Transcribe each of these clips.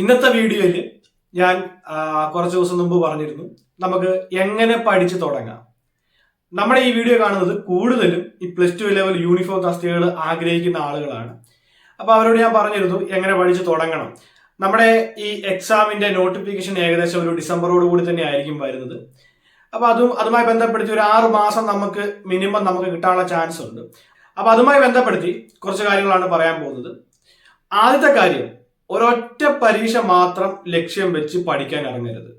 ഇന്നത്തെ വീഡിയോയിൽ ഞാൻ കുറച്ച് ദിവസം മുമ്പ് പറഞ്ഞിരുന്നു നമുക്ക് എങ്ങനെ പഠിച്ചു തുടങ്ങാം. നമ്മുടെ ഈ വീഡിയോ കാണുന്നത് കൂടുതലും ഈ പ്ലസ് ടു ലെവൽ യൂണിഫോം തസ്തികകൾ ആഗ്രഹിക്കുന്ന ആളുകളാണ്. അപ്പോൾ അവരോട് ഞാൻ പറഞ്ഞിരുന്നു എങ്ങനെ പഠിച്ചു തുടങ്ങണം. നമ്മുടെ ഈ എക്സാമിന്റെ നോട്ടിഫിക്കേഷൻ ഏകദേശം ഒരു ഡിസംബറോട് കൂടി തന്നെ ആയിരിക്കും വരുന്നത്. അപ്പോൾ അതും അതുമായി ബന്ധപ്പെടുത്തി ഒരു ആറ് മാസം നമുക്ക് മിനിമം നമുക്ക് കിട്ടാനുള്ള ചാൻസ് ഉണ്ട്. അപ്പോൾ അതുമായി ബന്ധപ്പെടുത്തി കുറച്ച് കാര്യങ്ങളാണ് പറയാൻ പോകുന്നത്. ആദ്യത്തെ കാര്യം ഒരൊറ്റ പരീക്ഷ മാത്രം ലക്ഷ്യം വെച്ച് പഠിക്കാൻ ഇറങ്ങരുത്.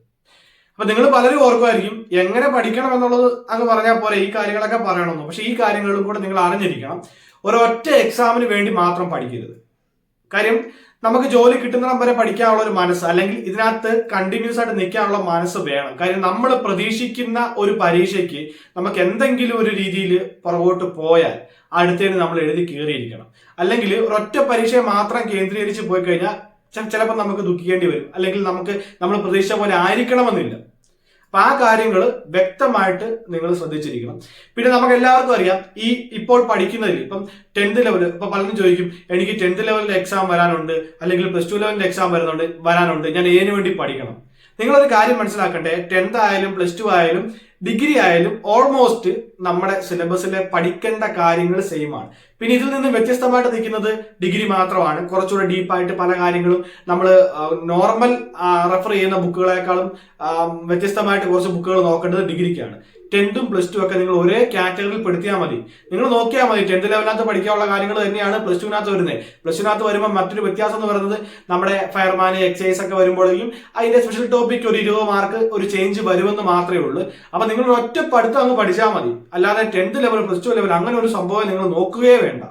അപ്പൊ നിങ്ങൾ പലരും ഓർക്കുമായിരിക്കും എങ്ങനെ പഠിക്കണം എന്നുള്ളത് അങ്ങ് പറഞ്ഞാൽ പോലെ ഈ കാര്യങ്ങളൊക്കെ പറയണമെന്നു. പക്ഷെ ഈ കാര്യങ്ങളും കൂടെ നിങ്ങൾ അറിഞ്ഞിരിക്കണം. ഒരൊറ്റ എക്സാമിന് വേണ്ടി മാത്രം പഠിക്കരുത്. കാര്യം നമുക്ക് ജോലി കിട്ടുന്നിടം വരെ പഠിക്കാനുള്ള ഒരു മനസ്സ് അല്ലെങ്കിൽ ഇതിനകത്ത് കണ്ടിന്യൂസ് ആയിട്ട് നിൽക്കാനുള്ള മനസ്സ് വേണം. കാര്യം നമ്മൾ പ്രതീക്ഷിക്കുന്ന ഒരു പരീക്ഷയ്ക്ക് നമുക്ക് എന്തെങ്കിലും ഒരു രീതിയിൽ പുറകോട്ട് പോയാൽ അടുത്തേന് നമ്മൾ എഴുതി കയറിയിരിക്കണം അല്ലെങ്കിൽ ഒരൊറ്റ പരീക്ഷയെ മാത്രം കേന്ദ്രീകരിച്ച് പോയി കഴിഞ്ഞാൽ ചിലപ്പോൾ നമുക്ക് ദുഃഖിക്കേണ്ടി വരും. അല്ലെങ്കിൽ നമുക്ക് നമ്മൾ പ്രതീക്ഷ പോലെ ആയിരിക്കണമെന്നില്ല. അപ്പൊ ആ കാര്യങ്ങൾ വ്യക്തമായിട്ട് നിങ്ങൾ ശ്രദ്ധിച്ചിരിക്കണം. പിന്നെ നമുക്ക് എല്ലാവർക്കും അറിയാം ഈ ഇപ്പോൾ പഠിക്കുന്നതിൽ ഇപ്പം ടെൻത്ത് ലെവൽ ഇപ്പൊ പലരും ചോദിക്കും എനിക്ക് ടെൻത്ത് ലെവലിന്റെ എക്സാം വരാനുണ്ട് അല്ലെങ്കിൽ പ്ലസ് ടു ലെവലിന്റെ എക്സാം വരുന്നുണ്ട് വരാനുണ്ട് ഞാൻ ഏതിനു വേണ്ടി പഠിക്കണം. നിങ്ങളൊരു കാര്യം മനസ്സിലാക്കട്ടെ ടെൻത്ത് ആയാലും പ്ലസ് ടു ആയാലും ഡിഗ്രി ആയാലും ഓൾമോസ്റ്റ് നമ്മുടെ സിലബസിലെ പഠിക്കേണ്ട കാര്യങ്ങൾ സെയിം ആണ്. പിന്നെ ഇതിൽ നിന്ന് വ്യത്യസ്തമായിട്ട് നിൽക്കുന്നത് ഡിഗ്രി മാത്രമാണ്. കുറച്ചുകൂടെ ഡീപ്പായിട്ട് പല കാര്യങ്ങളും നമ്മൾ നോർമൽ റെഫർ ചെയ്യുന്ന ബുക്കുകളെക്കാളും വ്യത്യസ്തമായിട്ട് കുറച്ച് ബുക്കുകൾ നോക്കേണ്ടത് ഡിഗ്രിക്കാണ് ടെൻത്തും പ്ലസ് ടു ഒക്കെ നിങ്ങൾ ഒരേ കാറ്റഗറിയിൽ പെടുത്തിയാൽ മതി. നിങ്ങൾ നോക്കിയാൽ മതി ടെൻത്ത് ലെവലിനകത്ത് പഠിക്കാനുള്ള കാര്യങ്ങൾ തന്നെയാണ് പ്ലസ് ടുവിനകത്ത് വരുന്നത്. പ്ലസ് ടുവിനകത്ത് വരുമ്പോൾ മറ്റൊരു വ്യത്യാസം എന്ന് പറയുന്നത് നമ്മുടെ ഫയർമാൻ എക്സൈസ് ഒക്കെ വരുമ്പോഴേക്കും അതിന്റെ സ്പെഷ്യൽ ടോപ്പിക് ഒരു ഇരുപത് മാർക്ക് ഒരു ചേഞ്ച് വരുമെന്ന് മാത്രമേ ഉള്ളൂ. അപ്പൊ നിങ്ങൾ ഒറ്റ പഠിത്തം അങ്ങ് പഠിച്ചാൽ മതി. അല്ലാതെ tenth level plus two level അങ്ങനെ ഒരു സംഭവം നിങ്ങൾ നോക്കുകയേ വേണ്ട.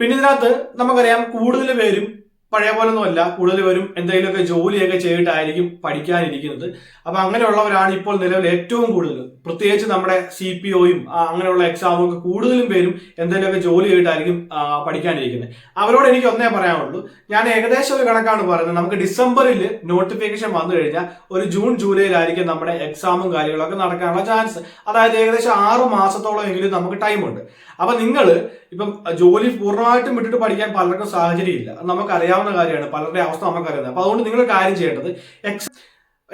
പിന്നെ ഇതിനകത്ത് നമുക്കറിയാം കൂടുതൽ പേരും പഴയ പോലൊന്നുമല്ല കൂടുതൽ പേരും എന്തെങ്കിലുമൊക്കെ ജോലിയൊക്കെ ചെയ്തിട്ടായിരിക്കും പഠിക്കാനിരിക്കുന്നത്. അപ്പൊ അങ്ങനെയുള്ളവരാണ് ഇപ്പോൾ നിലവിൽ ഏറ്റവും കൂടുതൽ. പ്രത്യേകിച്ച് നമ്മുടെ സി പി ഒയും അങ്ങനെയുള്ള എക്സാമും ഒക്കെ കൂടുതലും പേരും എന്തെങ്കിലുമൊക്കെ ജോലി ചെയ്തിട്ടായിരിക്കും പഠിക്കാനിരിക്കുന്നത്. അവരോട് എനിക്ക് ഒന്നേ പറയാനുള്ളൂ. ഞാൻ ഏകദേശം ഒരു കണക്കാണ് പറയുന്നത്. നമുക്ക് ഡിസംബറിൽ നോട്ടിഫിക്കേഷൻ വന്നു കഴിഞ്ഞാൽ ഒരു ജൂൺ ജൂലൈയിലായിരിക്കും നമ്മുടെ എക്സാമും കാര്യങ്ങളൊക്കെ നടക്കാനുള്ള ചാൻസ് അതായത് ഏകദേശം ആറ് മാസത്തോളം എങ്കിലും നമുക്ക് ടൈമുണ്ട് അപ്പൊ നിങ്ങൾ ഇപ്പം ജോലി പൂർണമായിട്ടും വിട്ടിട്ട് പഠിക്കാൻ പലർക്കും സാഹചര്യം ഇല്ല നമുക്ക് അറിയാവുന്ന കാര്യമാണ്. പലരുടെ അവസ്ഥ നമുക്കറിയാം അപ്പൊ അതുകൊണ്ട് നിങ്ങൾ കാര്യം ചെയ്യേണ്ടത് എക്സ്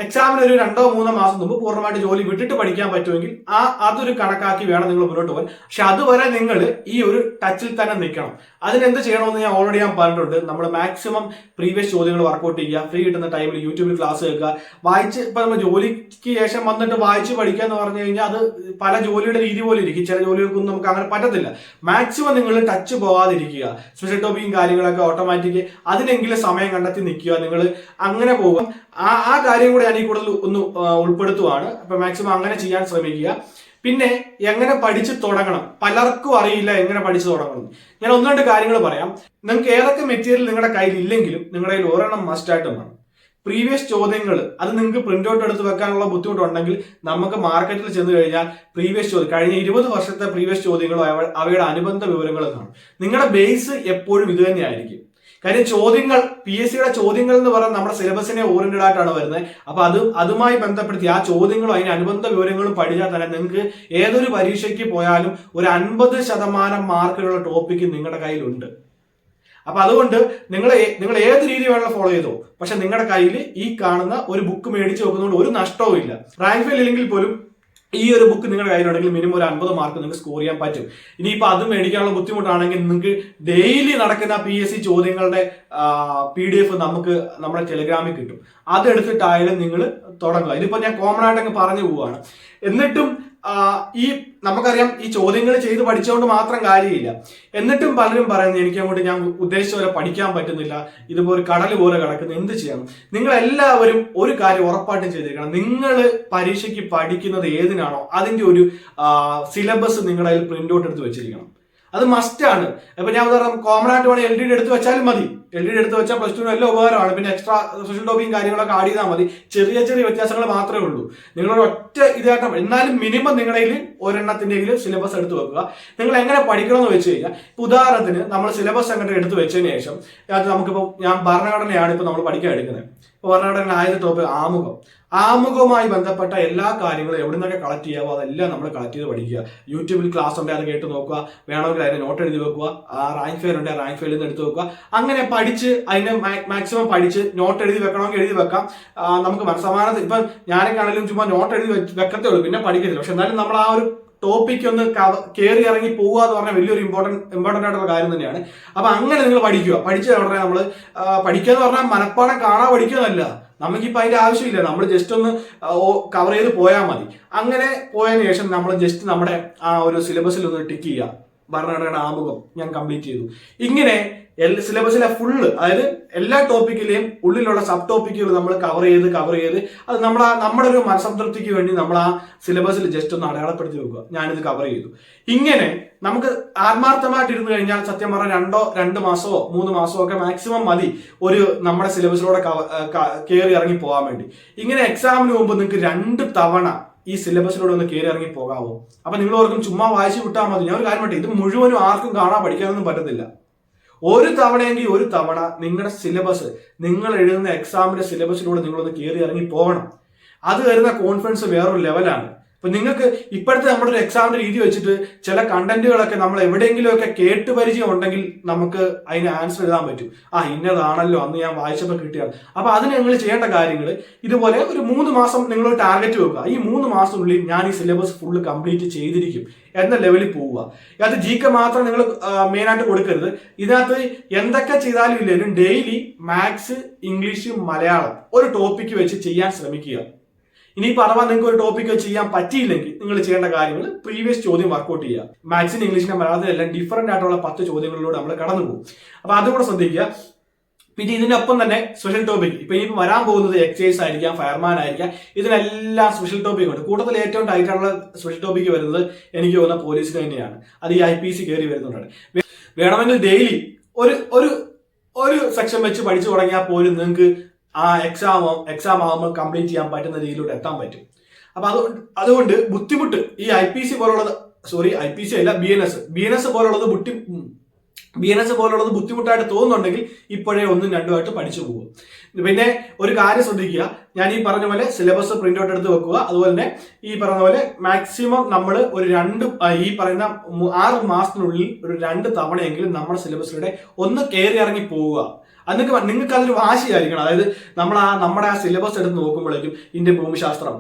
എക്സാമിന് ഒരു രണ്ടോ മൂന്നോ മാസം മുമ്പ് പൂർണമായിട്ട് ജോലി വിട്ടിട്ട് പഠിക്കാൻ പറ്റുമെങ്കിൽ ആ അതൊരു കണക്കാക്കി വേണം നിങ്ങൾ മുന്നോട്ട് പോകാൻ. പക്ഷെ അതുവരെ നിങ്ങൾ ഈ ഒരു ടച്ചിൽ തന്നെ നിൽക്കണം. അതിനെന്ത് ചെയ്യണമെന്ന് ഞാൻ ഓൾറെഡി ഞാൻ പറഞ്ഞിട്ടുണ്ട്. നമ്മൾ മാക്സിമം പ്രീവിയസ് ചോദ്യങ്ങൾ വർക്കൗട്ട് ചെയ്യുക ഫ്രീ കിട്ടുന്ന ടൈമിൽ യൂട്യൂബിൽ ക്ലാസ് കേൾക്കുക വായിച്ച് ഇപ്പൊ നമ്മൾ ജോലിക്ക് ശേഷം വന്നിട്ട് വായിച്ച് പഠിക്കുക എന്ന് പറഞ്ഞു കഴിഞ്ഞാൽ അത് പല ജോലിയുടെ രീതി പോലെ ഇരിക്കും. ചില ജോലികൾക്കൊന്നും നമുക്ക് അങ്ങനെ പറ്റത്തില്ല. മാക്സിമം നിങ്ങൾ ടച്ച് പോകാതിരിക്കുക. സ്പെഷ്യൽ ടോപ്പിക്കും കാര്യങ്ങളൊക്കെ ഓട്ടോമാറ്റിക് അതിനെങ്കിലും സമയം കണ്ടെത്തി നിൽക്കുക. നിങ്ങൾ അങ്ങനെ പോകും ആ ആ കാര്യം കൂടെ ഞാൻ ഈ കൂടുതൽ ഒന്ന് ഉൾപ്പെടുത്തുവാണ്. അപ്പൊ മാക്സിമം അങ്ങനെ ചെയ്യാൻ ശ്രമിക്കുക. പിന്നെ എങ്ങനെ പഠിച്ചു തുടങ്ങണം? പലർക്കും അറിയില്ല എങ്ങനെ പഠിച്ചു തുടങ്ങണം. ഞാൻ ഒന്ന് രണ്ട് കാര്യങ്ങൾ പറയാം. നിങ്ങൾക്ക് ഏതൊക്കെ മെറ്റീരിയൽ നിങ്ങളുടെ കയ്യിൽ ഇല്ലെങ്കിലും നിങ്ങളുടെ കയ്യിൽ ഒരെണ്ണം മസ്റ്റ് ആയിട്ടും വേണം. പ്രീവിയസ് ചോദ്യങ്ങൾ അത് നിങ്ങൾക്ക് പ്രിന്റ് ഔട്ട് എടുത്ത് വെക്കാനുള്ള ബുദ്ധിമുട്ടുണ്ടെങ്കിൽ നമുക്ക് മാർക്കറ്റിൽ ചെന്ന് കഴിഞ്ഞാൽ പ്രീവിയസ് ചോദ്യം കഴിഞ്ഞ ഇരുപത് വർഷത്തെ പ്രീവിയസ് ചോദ്യങ്ങളും അവയുടെ അനുബന്ധ വിവരങ്ങളും കാണും. നിങ്ങളുടെ ബേസ് എപ്പോഴും ഇത് തന്നെയായിരിക്കും. കാര്യം ചോദ്യങ്ങൾ പി എസ് സിയുടെ ചോദ്യങ്ങൾ എന്ന് പറയുന്നത് നമ്മുടെ സിലബസിനെ ഓറിയന്റഡ് ആയിട്ടാണ് വരുന്നത്. അപ്പൊ അത് അതുമായി ബന്ധപ്പെടുത്തി ആ ചോദ്യങ്ങളും അതിന് അനുബന്ധ വിവരങ്ങളും പഠിച്ചാൽ തന്നെ നിങ്ങൾക്ക് ഏതൊരു പരീക്ഷയ്ക്ക് പോയാലും ഒരു അൻപത് ശതമാനം മാർക്കിലുള്ള ടോപ്പിക്ക് നിങ്ങളുടെ കയ്യിലുണ്ട്. അപ്പൊ അതുകൊണ്ട് നിങ്ങൾ നിങ്ങൾ ഏത് രീതി വേണമെങ്കിലും ഫോളോ ചെയ്തോ. പക്ഷെ നിങ്ങളുടെ കയ്യിൽ ഈ കാണുന്ന ഒരു ബുക്ക് മേടിച്ച് വെക്കുന്നതുകൊണ്ട് ഒരു നഷ്ടവും ഇല്ല റാങ്ക് ഫെയിൽ ഇല്ലെങ്കിൽ പോലും ഈ ഒരു ബുക്ക് നിങ്ങളുടെ കയ്യിലുണ്ടെങ്കിൽ മിനിമം ഒരു അൻപത് മാർക്ക് നിങ്ങൾക്ക് സ്കോർ ചെയ്യാൻ പറ്റും. ഇനിയിപ്പോൾ അത് മേടിക്കാനുള്ള ബുദ്ധിമുട്ടാണെങ്കിൽ നിങ്ങൾക്ക് ഡെയിലി നടക്കുന്ന പി എസ് സി ചോദ്യങ്ങളുടെ പി ഡി എഫ് നമുക്ക് നമ്മുടെ ടെലിഗ്രാമിൽ കിട്ടും. അതെടുത്തിട്ടായാലും നിങ്ങൾ തുടങ്ങുക. ഇതിപ്പോൾ ഞാൻ കോമൺ ആയിട്ട് അങ്ങ് പറഞ്ഞു പോവുകയാണ് എന്നിട്ടും ഈ നമുക്കറിയാം ഈ ചോദ്യങ്ങൾ ചെയ്ത് പഠിച്ചുകൊണ്ട് മാത്രം കാര്യമില്ല. എന്നിട്ടും പലരും പറയുന്നത് എനിക്ക് അങ്ങോട്ട് ഞാൻ ഉദ്ദേശിച്ച പോലെ പഠിക്കാൻ പറ്റുന്നില്ല ഇതുപോലെ കടൽ പോലെ കിടക്കുന്നു എന്ത് ചെയ്യണം നിങ്ങൾ എല്ലാവരും ഒരു കാര്യം ഉറപ്പായിട്ടും ചെയ്തിരിക്കണം. നിങ്ങൾ പരീക്ഷയ്ക്ക് പഠിക്കുന്നത് ഏതിനാണോ അതിന്റെ ഒരു സിലബസ് നിങ്ങളുടെ അതിൽ പ്രിന്റ് ഔട്ട് എടുത്ത് വെച്ചിരിക്കണം. അത് മസ്റ്റ് ആണ്. ഇപ്പൊ ഞാൻ ഉദാഹരണം കോമൺ ആയിട്ട് വേണമെങ്കിൽ എൽ ഡി എടുത്ത് വെച്ചാലും മതി. എൽ ഡി എടുത്ത് വെച്ചാൽ പ്ലസ് ടു നല്ല ഉപകാരമാണ്. പിന്നെ എക്സ്ട്രാ സോഷ്യൽ ടോപ്പിക്കും കാര്യങ്ങളൊക്കെ ആഡ് ചെയ്താൽ മതി. ചെറിയ ചെറിയ വ്യത്യാസങ്ങൾ മാത്രമേ ഉള്ളൂ. നിങ്ങളൊരു ഒറ്റ ഇതായിട്ട് എന്നാലും മിനിമം നിങ്ങളുടെ കയ്യിൽ ഒരെണ്ണത്തിന്റെങ്കിലും സിലബസ് എടുത്ത് വെക്കുക. നിങ്ങൾ എങ്ങനെ പഠിക്കണമെന്ന് വെച്ച് കഴിഞ്ഞാൽ ഉദാഹരണത്തിന് നമ്മൾ സിലബസ് അങ്ങനെ എടുത്ത് വെച്ചതിന് ശേഷം അത് നമുക്കിപ്പോൾ ഞാൻ ഭരണഘടനയാണ് ഇപ്പൊ നമ്മൾ പഠിക്കാൻ എടുക്കുന്നത്. ഇപ്പൊ ഭരണഘടന ആദ്യത്തെ ടോപ്പിക് ആമുഖം. ആമുഖവുമായി ബന്ധപ്പെട്ട എല്ലാ കാര്യങ്ങളും എവിടെ നിന്നൊക്കെ കളക്ട് ചെയ്യാവോ അതെല്ലാം നമ്മൾ കളക്ട് ചെയ്ത് പഠിക്കുക. യൂട്യൂബിൽ ക്ലാസ് ഉണ്ടെങ്കിൽ അത് കേട്ട് നോക്കുക. വേണമെങ്കിൽ അതിന് നോട്ട് എഴുതി വെക്കുക. റാങ്ക് ഫെയർ ഉണ്ടെങ്കിൽ റാങ്ക് ഫെയറിൽ നിന്ന് എടുത്ത് വെക്കുക. അങ്ങനെ പഠിച്ച് അതിനെ മാക്സിമം പഠിച്ച് നോട്ട് എഴുതി വെക്കണമെങ്കിൽ എഴുതി വെക്കാം. ആ, നമുക്ക് മനസ്സമാനത്തിൽ ഇപ്പം ഞാനൊക്കെയാണെങ്കിലും ചുമ്മാ നോട്ട് എഴുതി വെക്കത്തേ ഉള്ളൂ. പിന്നെ പഠിക്കത്തില്ല. പക്ഷെ എന്നാലും നമ്മൾ ആ ഒരു ടോപ്പിക് ഒന്ന് കയറി ഇറങ്ങി പോവുക എന്ന് പറഞ്ഞാൽ വലിയൊരു ഇമ്പോർട്ടന്റ് ഇമ്പോർട്ടന്റ് ആയിട്ടുള്ള കാര്യം തന്നെയാണ്. അപ്പം അങ്ങനെ നിങ്ങൾ പഠിക്കുക. പഠിച്ച ഉടനെ നമ്മൾ പഠിക്കുക എന്ന് പറഞ്ഞാൽ മനപ്പാടം കാണാൻ പഠിക്കുന്നതല്ല നമുക്കിപ്പോൾ അതിന്റെ ആവശ്യമില്ല. നമ്മൾ ജസ്റ്റ് ഒന്ന് കവർ ചെയ്ത് പോയാൽ മതി. അങ്ങനെ പോയതിനു ശേഷം നമ്മൾ ജസ്റ്റ് നമ്മുടെ ആ ഒരു സിലബസിൽ ഒന്ന് ടിക്ക് ചെയ്യുക. ഭരണഘടനയുടെ ആമുഖം ഞാൻ കംപ്ലീറ്റ് ചെയ്തു. ഇങ്ങനെ സിലബസിലെ ഫുള്ള് അതായത് എല്ലാ ടോപ്പിക്കിലെയും ഉള്ളിലുള്ള സബ് ടോപ്പിക്കുകൾ നമ്മൾ കവർ ചെയ്ത് കവർ ചെയ്ത് അത് നമ്മൾ നമ്മുടെ ഒരു മനസംതൃപ്തിക്ക് വേണ്ടി നമ്മൾ ആ സിലബസിൽ ജസ്റ്റ് ഒന്ന് അടയാളപ്പെടുത്തി വെക്കുക. ഞാനിത് കവർ ചെയ്തു. ഇങ്ങനെ നമുക്ക് ആത്മാർത്ഥമായിട്ട് ഇരുന്ന് കഴിഞ്ഞാൽ സത്യം പറഞ്ഞാൽ രണ്ടോ രണ്ട് മാസമോ മൂന്ന് മാസമോ ഒക്കെ മാക്സിമം മതി ഒരു നമ്മുടെ സിലബസിലൂടെ കയറി ഇറങ്ങി പോകാൻ വേണ്ടി. ഇങ്ങനെ എക്സാമിന് മുമ്പ് നിങ്ങൾക്ക് രണ്ട് തവണ ഈ സിലബസിലൂടെ ഒന്ന് കയറി ഇറങ്ങി പോകാവോ? അപ്പൊ നിങ്ങൾ ഓർക്കും ചുമ്മാ വായിച്ചു വിട്ടാൽ മതി. ഞാൻ ഒരു കാര്യം പറ്റും ഇത് മുഴുവനും ആർക്കും കാണാൻ പഠിക്കാനൊന്നും പറ്റത്തില്ല. ഒരു തവണയെങ്കിൽ ഒരു തവണ നിങ്ങളുടെ സിലബസ് നിങ്ങൾ എഴുതുന്ന എക്സാമിന്റെ സിലബസിലൂടെ നിങ്ങളൊന്ന് കയറി ഇറങ്ങി പോകണം. അത് വരുന്ന കോൺഫിഡൻസ് വേറൊരു ലെവലാണ് ഇപ്പൊ നിങ്ങൾക്ക് ഇപ്പോഴത്തെ നമ്മുടെ ഒരു എക്സാമിന്റെ രീതി വെച്ചിട്ട് ചില കണ്ടന്റുകളൊക്കെ നമ്മൾ എവിടെയെങ്കിലുമൊക്കെ കേട്ട് പരിചയം ഉണ്ടെങ്കിൽ നമുക്ക് അതിന് ആൻസർ എഴുതാൻ പറ്റും. ആ ഇന്നതാണല്ലോ അന്ന് ഞാൻ വായിച്ചപ്പോൾ കിട്ടിയാണ് അപ്പൊ അതിന് നിങ്ങൾ ചെയ്യേണ്ട കാര്യങ്ങൾ ഇതുപോലെ ഒരു മൂന്ന് മാസം നിങ്ങൾ ടാർഗറ്റ് വെക്കുക. ഈ മൂന്ന് മാസത്തിനുള്ളിൽ ഞാൻ ഈ സിലബസ് ഫുള്ള് കംപ്ലീറ്റ് ചെയ്തിരിക്കും എന്ന ലെവലിൽ പോവുക. അത് ജി കെ മാത്രം നിങ്ങൾ മെയിൻ ആയിട്ട് കൊടുക്കരുത്. ഇതിനകത്ത് എന്തൊക്കെ ചെയ്താലും ഇല്ലെങ്കിലും ഡെയിലി മാത്സ് ഇംഗ്ലീഷ് മലയാളം ഒരു ടോപ്പിക്ക് വെച്ച് ചെയ്യാൻ ശ്രമിക്കുക. ഇനിയിപ്പോൾ അഥവാ നിങ്ങൾക്ക് ഒരു ടോപ്പിക്ക് ചെയ്യാൻ പറ്റിയില്ലെങ്കിൽ നിങ്ങൾ ചെയ്യേണ്ട കാര്യങ്ങൾ പ്രീവിയസ് ചോദ്യം വർക്കൗട്ട് ചെയ്യുക. മാത്സിന് ഇംഗ്ലീഷിനെ മലയാളത്തിൽ എല്ലാം ഡിഫറന്റ് ആയിട്ടുള്ള പത്ത് ചോദ്യങ്ങളിലൂടെ നമ്മൾ കടന്നു പോകും. അപ്പോൾ അതുകൂടെ ശ്രദ്ധിക്കുക. പിന്നെ ഇതിനൊപ്പം തന്നെ സ്പെഷ്യൽ ടോപ്പിക് ഇപ്പൊ ഇനിയിപ്പോൾ വരാൻ പോകുന്നത് എക്സൈസ് ആയിരിക്കാം ഫയർമാൻ ആയിരിക്കാം. ഇതിനെല്ലാം സ്പെഷ്യൽ ടോപ്പിക് ഉണ്ട്. കൂട്ടത്തിൽ ഏറ്റവും ടൈറ്റായുള്ള ആയിട്ടുള്ള സ്പെഷ്യൽ ടോപ്പിക്ക് വരുന്നത് എനിക്ക് തോന്നുന്ന പോലീസിന് തന്നെയാണ്. അത് ഈ ഐ പി സി കയറി വരുന്നുണ്ട്. വേണമെങ്കിൽ ഡെയിലി ഒരു ഒരു ഒരു സെക്ഷൻ വെച്ച് പഠിച്ചു തുടങ്ങിയാൽ പോലും നിങ്ങൾക്ക് ആ എക്സാം എക്സാം ആകുമ്പോൾ കംപ്ലീറ്റ് ചെയ്യാൻ പറ്റുന്ന രീതിയിലൂടെ എത്താൻ പറ്റും. അപ്പൊ അതുകൊണ്ട് അതുകൊണ്ട് ബുദ്ധിമുട്ട് ഈ ഐ പി സി പോലുള്ളത് സോറി ഐ പി സി അല്ല B N S B N S പോലുള്ളത് ബുദ്ധി ബി എൻ എസ് പോലുള്ളത് ബുദ്ധിമുട്ടായിട്ട് തോന്നുന്നുണ്ടെങ്കിൽ ഇപ്പോഴേ ഒന്നും രണ്ടുമായിട്ട് പഠിച്ചു പോകും. പിന്നെ ഒരു കാര്യം ശ്രദ്ധിക്കുക. ഞാൻ ഈ പറഞ്ഞ പോലെ സിലബസ് പ്രിന്റ് ഔട്ട് എടുത്ത് വെക്കുക. അതുപോലെ തന്നെ ഈ പറഞ്ഞ പോലെ മാക്സിമം നമ്മൾ ഒരു രണ്ട് ഈ പറയുന്ന ആറ് മാസത്തിനുള്ളിൽ ഒരു രണ്ട് തവണയെങ്കിലും നമ്മുടെ സിലബസിലൂടെ ഒന്ന് കയറി ഇറങ്ങി പോവുക. അത് നിങ്ങൾക്ക് അതൊരു വാശിയായിരിക്കണം. അതായത് നമ്മൾ ആ നമ്മുടെ ആ സിലബസ് എടുത്ത് നോക്കുമ്പോഴേക്കും ഇന്ത്യൻ ഭൂമിശാസ്ത്രം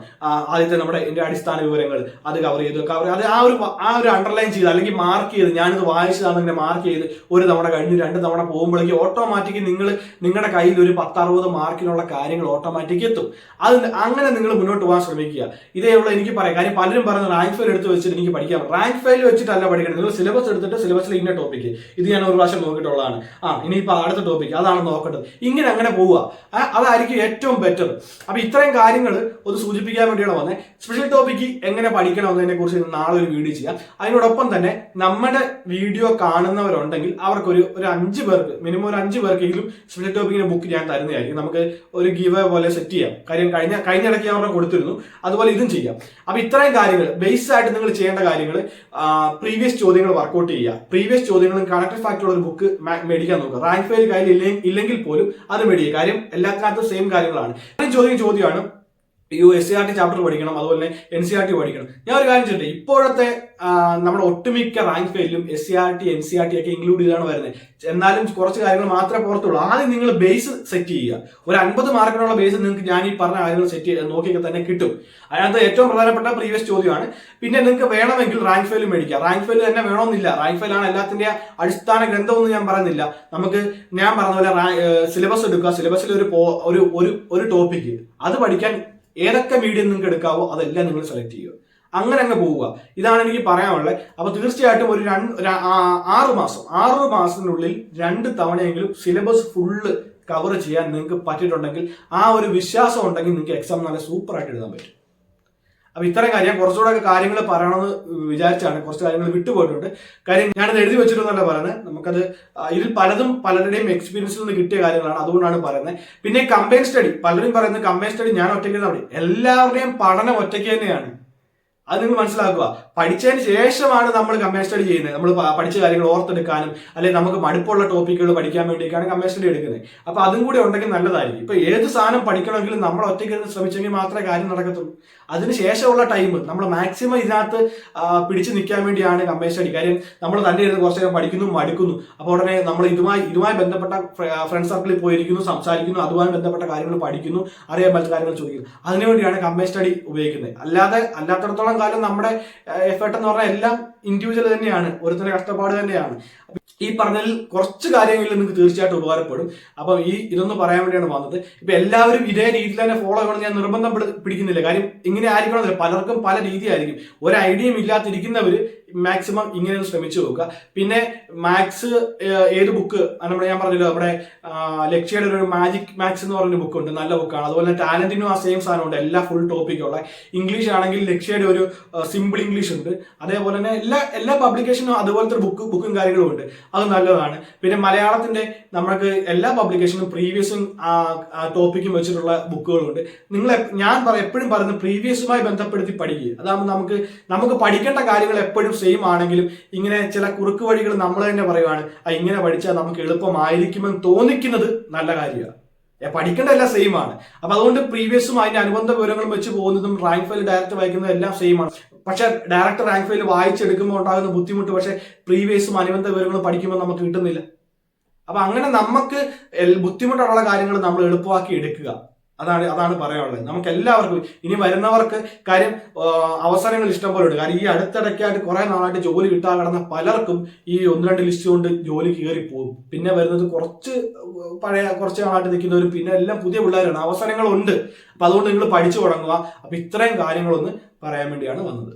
ആദ്യത്തെ നമ്മുടെ ഇന്ത്യ അടിസ്ഥാന വിവരങ്ങൾ അത് കവർ ചെയ്ത് കവർ അത് ആ ഒരു ആ ഒരു അണ്ടർലൈൻ ചെയ്ത് അല്ലെങ്കിൽ മാർക്ക് ചെയ്ത് ഞാനിത് വായിച്ചതാണ് ഇങ്ങനെ മാർക്ക് ചെയ്ത് ഒരു തവണ കഴിഞ്ഞ് രണ്ട് തവണ പോകുമ്പോഴേക്കും ഓട്ടോമാറ്റിക് നിങ്ങൾ നിങ്ങളുടെ കയ്യിൽ ഒരു പത്തറുപത് മാർക്കിനുള്ള കാര്യങ്ങൾ ഓട്ടോമാറ്റിക് എത്തും. അത് അങ്ങനെ നിങ്ങൾ മുന്നോട്ട് പോകാൻ ശ്രമിക്കുക. ഇതേ ഉള്ളൂ എനിക്ക് പറയാം. കാര്യം പലരും പറയുന്നത് റാങ്ക് ഫെയിൽ എടുത്ത് വെച്ചിട്ട് എനിക്ക് പഠിക്കാം റാങ്ക് ഫെയിൽ വെച്ചിട്ടല്ല പഠിക്കണം നിങ്ങൾ സിലബസ് എടുത്തിട്ട് സിലബസിൽ ഇന്ന ടോപ്പിക്ക് ഇത് ഞാൻ ഒരു പ്രാവശ്യം നോക്കിയിട്ടുള്ളതാണ്. ആ ഇനിയിപ്പോൾ അടുത്ത ടോപ്പിക്ക് അതാണ് നോക്കേണ്ടത് ഇങ്ങനെ അങ്ങനെ പോവുക. അതായിരിക്കും ഏറ്റവും ബെറ്റർ അപ്പൊ ഇത്രയും കാര്യങ്ങൾ ഒന്ന് സൂചിപ്പിക്കാൻ വേണ്ടിയാണ് വന്നത് സ്പെഷ്യൽ ടോപ്പിക്ക് എങ്ങനെ പഠിക്കണം എന്നതിനെ കുറിച്ച് നാളെ ഒരു വീഡിയോ ചെയ്യാം. അതിനോടൊപ്പം തന്നെ നമ്മുടെ വീഡിയോ കാണുന്നവരുണ്ടെങ്കിൽ അവർക്കൊരു ഒരു അഞ്ച് പേർക്ക് മിനിമം ഒരു അഞ്ച് പേർക്കെങ്കിലും സ്പെഷ്യൽ ടോപ്പിക്കിന്റെ ബുക്ക് ഞാൻ തരുന്നതായിരിക്കും. നമുക്ക് ഒരു ഗിവ് പോലെ സെറ്റ് ചെയ്യാം. കാര്യം കഴിഞ്ഞ കഴിഞ്ഞ ഇടയ്ക്ക് ഞാൻ കൊടുത്തിരുന്നു. അതുപോലെ ഇതും ചെയ്യാം. അപ്പൊ ഇത്രയും കാര്യങ്ങൾ ബേസ് ആയിട്ട് നിങ്ങൾ ചെയ്യേണ്ട കാര്യങ്ങൾ പ്രീവിയസ് ചോദ്യങ്ങൾ വർക്കൗട്ട് ചെയ്യുക. പ്രീവിയസ് ചോദ്യങ്ങളും കണക്ട് ഫാക്ടറുള്ള ഒരു ബുക്ക് മേടിക്കാൻ നോക്കുക. റാങ്ക് ഫെയിൽ കയ്യിൽ ഇല്ലെ- ഇല്ലെങ്കിൽ പോലും അത് മേടിക്കുക. കാര്യം എല്ലാത്തിനകത്തും സെയിം കാര്യങ്ങളാണ്. ചോദ്യം ചോദ്യമാണ്. U S C R T chapter പഠിക്കണം അതുപോലെ തന്നെ എൻ സി ആർ ടി പഠിക്കണം. ഞാൻ ഒരു കാര്യം ചെയ്യട്ടെ ഇപ്പോഴത്തെ നമ്മുടെ ഒട്ടുമിക്ക rank ഫെയിലും S C R T N C R T ഒക്കെ ഇൻക്ലൂഡ് ചെയ്താണ് വരുന്നത്. എന്നാലും കുറച്ച് കാര്യങ്ങൾ മാത്രമേ പുറത്തുള്ളൂ. ആദ്യം നിങ്ങൾ ബേസ് സെറ്റ് ചെയ്യുക. ഒരു അൻപത് മാർക്കിനുള്ള ബേസ് നിങ്ങൾക്ക് ഞാൻ ഈ പറഞ്ഞ കാര്യങ്ങൾ സെറ്റ് ചെയ്ത് നോക്കിയൊക്കെ തന്നെ കിട്ടും. അതിനകത്ത് ഏറ്റവും പ്രധാനപ്പെട്ട പ്രീവിയസ് ചോദ്യമാണ്. പിന്നെ നിങ്ങൾക്ക് വേണമെങ്കിൽ റാങ്ക് ഫെയിൽ മേടിക്കാം. റാങ്ക് ഫെയിൽ തന്നെ വേണമെന്നില്ല. റാങ്ക് ഫെയിൽ ആണ് എല്ലാത്തിന്റെ അടിസ്ഥാന ഗ്രന്ഥമൊന്നും ഞാൻ പറയുന്നില്ല. നമുക്ക് ഞാൻ പറഞ്ഞ പോലെ സിലബസ് എടുക്കുക. സിലബസിൽ ഒരു ഒരു ഒരു ടോപ്പിക്ക് അത് പഠിക്കാൻ ഏതൊക്കെ മീഡിയം നിങ്ങൾക്ക് എടുക്കാവോ അതെല്ലാം നിങ്ങൾ സെലക്ട് ചെയ്യുക. അങ്ങനെ അങ്ങ് പോവുക. ഇതാണ് എനിക്ക് പറയാനുള്ളത്. അപ്പൊ തീർച്ചയായിട്ടും ഒരു രണ്ട് ആറ് മാസം ആറ് മാസത്തിനുള്ളിൽ രണ്ട് തവണയെങ്കിലും സിലബസ് ഫുള്ള് കവർ ചെയ്യാൻ നിങ്ങൾക്ക് പറ്റിയിട്ടുണ്ടെങ്കിൽ ആ ഒരു വിശ്വാസം ഉണ്ടെങ്കിൽ നിങ്ങൾക്ക് എക്സാം നല്ല സൂപ്പറായിട്ട് എഴുതാൻ പറ്റും. അപ്പൊ ഇത്തരം കാര്യം കുറച്ചുകൂടെ കാര്യങ്ങൾ പറയണമെന്ന് വിചാരിച്ചാണ് കുറച്ച് കാര്യങ്ങൾ വിട്ടുപോയിട്ടുണ്ട്. കാര്യം ഞാനത് എഴുതി വെച്ചിട്ടൊന്നല്ല പറയുന്നത്. നമുക്കത് ഇതിൽ പലതും പലരുടെയും എക്സ്പീരിയൻസിൽ നിന്ന് കിട്ടിയ കാര്യങ്ങളാണ്. അതുകൊണ്ടാണ് പറയുന്നത്. പിന്നെ കമ്പൈൻ സ്റ്റഡി പലരും പറയുന്നത് കമ്പൈൻ സ്റ്റഡി ഞാൻ ഒറ്റയ്ക്ക് അവിടെ എല്ലാവരുടെയും പഠനം ഒറ്റയ്ക്ക് തന്നെയാണ്. അത് നിങ്ങൾ മനസ്സിലാക്കുക. പഠിച്ചതിന് ശേഷമാണ് നമ്മൾ കമ്മേഷൻ സ്റ്റഡി ചെയ്യുന്നത്. നമ്മൾ പഠിച്ച കാര്യങ്ങൾ ഓർത്തെടുക്കാനും അല്ലെങ്കിൽ നമുക്ക് മടുപ്പുള്ള ടോപ്പിക്കുകൾ പഠിക്കാൻ വേണ്ടിയൊക്കെയാണ് കമ്മേഷൻ സ്റ്റഡി എടുക്കുന്നത്. അപ്പൊ അതും കൂടി ഉണ്ടെങ്കിൽ നല്ലതായിരിക്കും. ഇപ്പൊ ഏത് സാധനം പഠിക്കണമെങ്കിലും നമ്മൾ ഒറ്റയ്ക്ക് ശ്രമിച്ചെങ്കിൽ മാത്രമേ കാര്യം നടക്കത്തുള്ളൂ. അതിന് ശേഷമുള്ള ടൈം നമ്മൾ മാക്സിമം ഇതിനകത്ത് പിടിച്ചു നിൽക്കാൻ വേണ്ടിയാണ് കമ്പയർ സ്റ്റഡി കാര്യം നമ്മൾ തന്നെ ഇരുന്ന് കുറച്ച് നേരം പഠിക്കുന്നു മടുക്കുന്നു. അപ്പോൾ ഉടനെ നമ്മൾ ഇതുമായി ഇതുമായി ബന്ധപ്പെട്ട ഫ്രണ്ട് സർക്കിളിൽ പോയിരിക്കുന്നു സംസാരിക്കുന്നു അതുമായി ബന്ധപ്പെട്ട കാര്യങ്ങൾ പഠിക്കുന്നു അറിയാൻ പറ്റുന്ന കാര്യങ്ങൾ ചോദിക്കുന്നു. അതിനുവേണ്ടിയാണ് കമ്പയർ സ്റ്റഡി ഉപയോഗിക്കുന്നത്. അല്ലാതെ അല്ലാത്തടത്തോളം കാലം നമ്മുടെ എഫേർട്ട് എന്ന് പറഞ്ഞാൽ എല്ലാം ഇൻഡിവിജ്വൽ തന്നെയാണ്. ഓരോരുത്തരുടെ കഷ്ടപ്പാട് തന്നെയാണ്. ഈ പറഞ്ഞതിൽ കുറച്ച് കാര്യങ്ങളിൽ നിങ്ങൾക്ക് തീർച്ചയായിട്ടും ഉപകാരപ്പെടും. അപ്പം ഈ ഇതൊന്ന് പറയാൻ വേണ്ടിയാണ് വന്നത്. ഇപ്പൊ എല്ലാവരും ഇതേ രീതിയിൽ തന്നെ ഫോളോ ചെയ്യണം ഞാൻ നിർബന്ധം പിടിക്കുന്നില്ല. കാര്യം ഇങ്ങനെ ആയിരിക്കണമെന്നില്ല. പലർക്കും പല രീതിയായിരിക്കും. ഒരു ഐഡിയയും ഇല്ലാതിരിക്കുന്നവർ മാക്സിമം ഇങ്ങനെ ഒന്ന് ശ്രമിച്ചു നോക്കുക. പിന്നെ മാത്സ് ഏത് ബുക്ക് നമ്മുടെ ഞാൻ പറഞ്ഞല്ലോ നമ്മുടെ ലക്ഷ്യയുടെ ഒരു മാജിക് മാത്സ് എന്ന് പറഞ്ഞ ബുക്കുണ്ട് നല്ല ബുക്കാണ് അതുപോലെ തന്നെ ടാലന്റിനും ആ സെയിം സാധനമുണ്ട് എല്ലാ ഫുൾ ടോപ്പിക്കുള്ള ഇംഗ്ലീഷ് ആണെങ്കിൽ ലക്ഷ്യയുടെ ഒരു സിമ്പിൾ ഇംഗ്ലീഷ് ഉണ്ട്. അതേപോലെ തന്നെ എല്ലാ എല്ലാ പബ്ലിക്കേഷനും അതുപോലത്തെ ബുക്ക് ബുക്കും കാര്യങ്ങളും ഉണ്ട്. അത് നല്ലതാണ്. പിന്നെ മലയാളത്തിന്റെ നമുക്ക് എല്ലാ പബ്ലിക്കേഷനും പ്രീവിയസും ടോപ്പിക്കും വെച്ചിട്ടുള്ള ബുക്കുകളുണ്ട് നിങ്ങൾ ഞാൻ എപ്പോഴും പറയുന്നത് പ്രീവിയസുമായി ബന്ധപ്പെടുത്തി പഠിക്കുക. അതാകുമ്പോൾ നമുക്ക് നമുക്ക് പഠിക്കേണ്ട കാര്യങ്ങൾ എപ്പോഴും സെയിം ആണെങ്കിലും ഇങ്ങനെ ചില കുറുക്ക് വഴികൾ നമ്മൾ തന്നെ പറയുവാണ് ഇങ്ങനെ പഠിച്ചാൽ നമുക്ക് എളുപ്പമായിരിക്കുമെന്ന് തോന്നിക്കുന്നത് നല്ല കാര്യമാണ്. പഠിക്കേണ്ട എല്ലാം സെയിം ആണ്. അപ്പൊ അതുകൊണ്ട് പ്രീവിയസും അതിന്റെ അനുബന്ധ വിവരങ്ങളും വെച്ച് പോകുന്നതും റാങ്ക് ഫയൽ ഡയറക്റ്റ് വായിക്കുന്നതും എല്ലാം സെയിം ആണ്. പക്ഷെ ഡയറക്റ്റ് റാങ്ക് ഫയൽ വായിച്ചെടുക്കുമ്പോൾ ഉണ്ടാകുന്ന ബുദ്ധിമുട്ട് പക്ഷെ പ്രീവിയസും അനുബന്ധ വിവരങ്ങളും പഠിക്കുമ്പോൾ നമുക്ക് കിട്ടുന്നില്ല. അപ്പൊ അങ്ങനെ നമുക്ക് ബുദ്ധിമുട്ടുള്ള കാര്യങ്ങൾ നമ്മൾ എളുപ്പമാക്കി എടുക്കുക. അതാണ് അതാണ് പറയാനുള്ളത്. നമുക്ക് എല്ലാവർക്കും ഇനി വരുന്നവർക്ക് കാര്യം അവസരങ്ങൾ ഇഷ്ടം പോലെ ഉണ്ട് കാര്യം ഈ അടുത്തിടയ്ക്കായിട്ട് കുറെ നാളായിട്ട് ജോലി കിട്ടാൻ കിടന്ന പലർക്കും ഈ ഒന്ന് രണ്ട് ലിസ്റ്റ് കൊണ്ട് ജോലി കയറി പോകും. പിന്നെ വരുന്നത് കുറച്ച് പഴയ കുറച്ച് നാളായിട്ട് നിൽക്കുന്നവരും പിന്നെ എല്ലാം പുതിയ പിള്ളേരാണ്. അവസരങ്ങളുണ്ട്. അപ്പൊ അതുകൊണ്ട് നിങ്ങൾ പഠിച്ചു തുടങ്ങുക. അപ്പൊ ഇത്രയും കാര്യങ്ങളൊന്ന് പറയാൻ വേണ്ടിയാണ് വന്നത്.